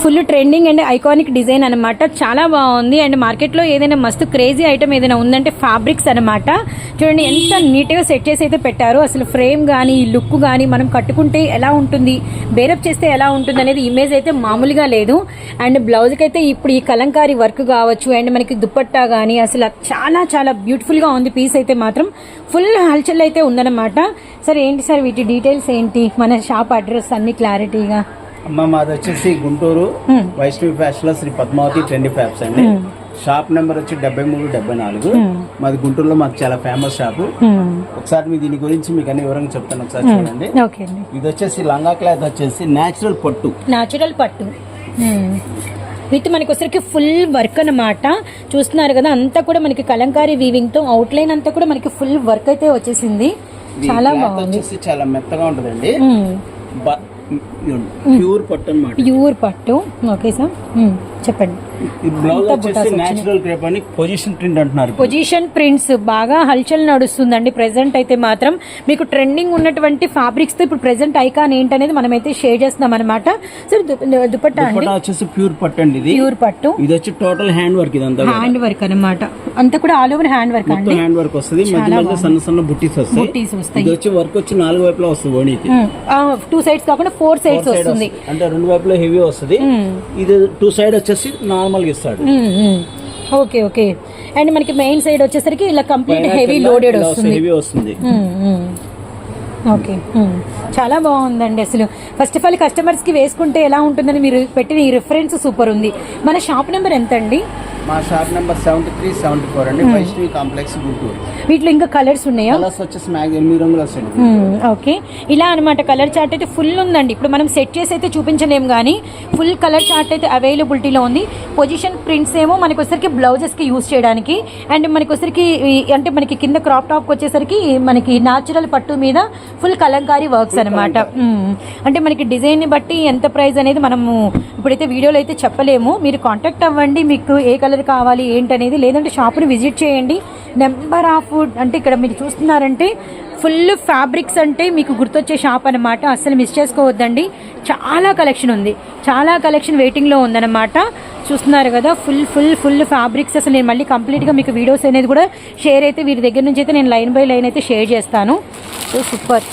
Full trending and iconic design అనమాట చాలా బాగుంది. అండ్ మార్కెట్లో ఏదైనా మస్తు క్రేజీ ఐటమ్ ఏదైనా ఉందంటే ఫ్యాబ్రిక్స్ అనమాట చూడండి ఎంత నీట్గా సెట్ చేసి అయితే పెట్టారు అసలు ఫ్రేమ్ కానీ లుక్ కానీ మనం కట్టుకుంటే ఎలా ఉంటుంది బేరప్ చేస్తే ఎలా ఉంటుంది అనేది ఇమేజ్ అయితే మామూలుగా లేదు. అండ్ బ్లౌజ్కి అయితే ఇప్పుడు ఈ కలంకారీ వర్క్ కావచ్చు అండ్ మనకి దుప్పట్టా కానీ అసలు చాలా చాలా బ్యూటిఫుల్గా ఉంది పీస్ అయితే మాత్రం. ఫుల్ హల్చల్ అయితే ఉందన్నమాట. సరే ఏంటి సార్ వీటి డీటెయిల్స్ ఏంటి? మన షాప్ అడ్రస్ అన్ని క్లారిటీగా. అమ్మ మాది వచ్చేసి గుంటూరు. వైష్ణవి ఫ్యాషన్లో శ్రీ పద్మావతి ట్రెండీ ఫ్యాబ్స్ అండి. షాప్ నెంబర్ వచ్చి డెబ్బై మూడు డెబ్బై నాలుగు. మాది గుంటూరులో మాకు చాలా ఫేమస్ షాపు. ఒకసారి మీ దీని గురించి మీకు అన్ని వివరంగా చెప్తాను ఒకసారి చూడండి. ఇది వచ్చేసి లంగా క్లాత్ వచ్చేసి నేచురల్ పట్టు. న్యాచురల్ పట్టు. విత్ మనకి వచ్చరికి ఫుల్ వర్క్ అన్నమాట. చూస్తున్నారు కదా అంతా కూడా మనకి కలంకారీ వీవింగ్తో అవుట్ లైన్ అంతా కూడా మనకి ఫుల్ వర్క్ అయితే వచ్చేసింది. చాలా బాగుంది. చాలా మెత్తగా ఉంటదండి. ప్యూర్ పట్టు అనమాట ప్యూర్ పట్టు. Okay sir. చెప్పండి. ఈ బ్లౌజ్ అంతా వచ్చేసి బుటాస్ నేచురల్ క్రేప్ అని పొజిషన్ ప్రింట్ అంటున్నారు పొజిషన్ ప్రింట్స్ బాగా హల్చల్ నడుస్తుందండి. ప్రెసెంట్ అయితే మాత్రం మీకు ట్రెండింగ్ ఉన్నటువంటి ఫ్యాబ్రిక్స్తో ఇప్పుడు ప్రెసెంట్ ఐకాన్ ఏంటనేది మనమైతే షేర్ చేస్తున్నాం అనమాట సార్ దుపట్టా వచ్చేసి ప్యూర్ పట్టు అండి ఇది. ప్యూర్ పట్టు. ఇది వచ్చి టోటల్ హ్యాండ్ వర్క్ ఇదంతా. హ్యాండ్ వర్క్ అన్నమాట. అంతా కూడా ఆల్ ఓవర్ హ్యాండ్ వర్క్ అండి. హ్యాండ్ వర్క్ వస్తుంది. మధ్య మధ్య సన్న సన్న బుట్టీస్ వస్తాయి. బుట్టీస్ వస్తాయి. ఇది వచ్చి వర్క్ వచ్చి నాలుగు వైపులా వస్తుంది ఓణీకి. టూ సైడ్స్ కాకుండా ఫోర్ సైడ్స్ వస్తుంది. అంటే రెండు వైపులా హెవీ వస్తుంది. ఇది టూ సైడ్ వచ్చేసి నార్మల్గా ఇస్తాడు ఓకే ఓకే. అండ్ మనకి మెయిన్ సైడ్ వచ్చేసరికి ఇలా కంప్లీట్ హెవీ లోడెడ్ వస్తుంది. హెవీ వస్తుంది. ఓకే చాలా బాగుందండి అసలు. ఫస్ట్ ఆఫ్ ఆల్ కస్టమర్స్కి వేసుకుంటే ఎలా ఉంటుందని మీరు పెట్టిన ఈ రిఫరెన్స్ సూపర్ ఉంది. మన షాప్ నెంబర్ ఎంత అండి మా shop number seventy three seventy four అండి. వైష్ణవి కాంప్లెక్స్ గుంటూరు. వీటిలో ఇంకా కలర్స్ ఉన్నాయా? కలర్స్ వచ్చేసి మ్యాగ్ ఎనిమిది రంగులు వస్తాయి మ్మ్, ఓకే ఇలా అనమాట కలర్ చార్ట్ అయితే ఫుల్ ఉందండి. ఇప్పుడు మనం సెట్ చేసి అయితే చూపించలేం కానీ ఫుల్ కలర్ చార్ట్ అయితే అవైలబిలిటీలో ఉంది. పొజిషన్ ప్రింట్స్ ఏమో మనకి వచ్చరికి బ్లౌజెస్కి యూస్ చేయడానికి అండ్ మనకి వచ్చరికి అంటే మనకి కింద క్రాప్ టాప్ వచ్చేసరికి మనకి న్యాచురల్ పట్టు మీద ఫుల్ కలంకారీ వర్క్స్ అనమాట అంటే మనకి డిజైన్ని బట్టి ఎంత ప్రైస్ అనేది మనము ఇప్పుడైతే వీడియోలో అయితే చెప్పలేము. మీరు కాంటాక్ట్ అవ్వండి మీకు ఏ కలర్ కావాలి ఏంటనేది లేదంటే షాప్ని విజిట్ చేయండి. నెంబర్ ఆఫ్ అంటే ఇక్కడ మీరు చూస్తున్నారంటే ఫుల్ ఫ్యాబ్రిక్స్ అంటే మీకు గుర్తొచ్చే షాప్ అనమాట అస్సలు మిస్ చేసుకోవద్దండి. చాలా కలెక్షన్ ఉంది. చాలా కలెక్షన్ వెయిటింగ్లో ఉందన్నమాట. చూస్తున్నారు కదా ఫుల్ ఫుల్ ఫుల్ ఫ్యాబ్రిక్స్. అసలు నేను మళ్ళీ కంప్లీట్గా మీకు వీడియోస్ అనేది కూడా షేర్ అయితే వీరి దగ్గర నుంచి అయితే నేను లైన్ బై లైన్ అయితే షేర్ చేస్తాను. So super.